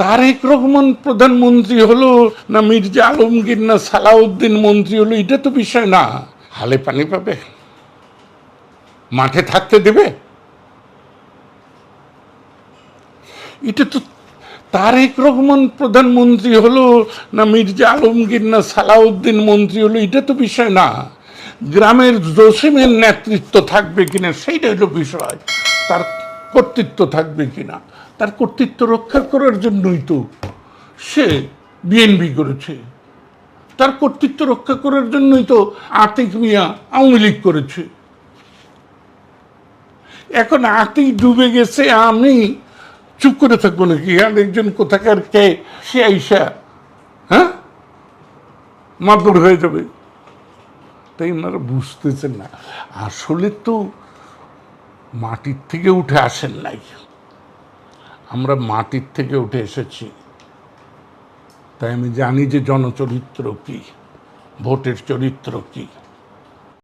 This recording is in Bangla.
তারেক রহমান প্রধানমন্ত্রী হলো না মির্জা আলমগীর না সালাউদ্দিন মন্ত্রী হলো, এটা তো বিষয় না। হালে পানি পাবে। মাঠে থাকতে দেবে। এটা তো তারেক রহমান প্রধানমন্ত্রী হলো না মির্জা আলমগীর না সালাউদ্দিন মন্ত্রী হলো, এটা তো বিষয় না। গ্রামের জসিমের নেতৃত্ব থাকবে কিনা, সেইটা হলো বিষয়। তার কর্তৃত্ব থাকবে কিনা, তার কর্তৃত্ব রক্ষা করার জন্যই তো সে বিএনপি করেছে। তার কর্তৃত্ব রক্ষা করার জন্যই তো আতিক মিয়া আওয়ামী লীগ করেছে। এখন আতিক ডুবে গেছে, আমি চুপ করে থাকব নাকি? আর একজন কোথাকার কে? সে আইসা হ্যাঁ? মাদুর হয়ে যাবে। তাই ওনারা বুঝতেছেন না। আসলে তো মাটির থেকে উঠে আসেন নাই। আমরা মাটির থেকে উঠে এসেছি। তাই আমি জানি যে জনচরিত্র কি, ভোটের চরিত্র কি।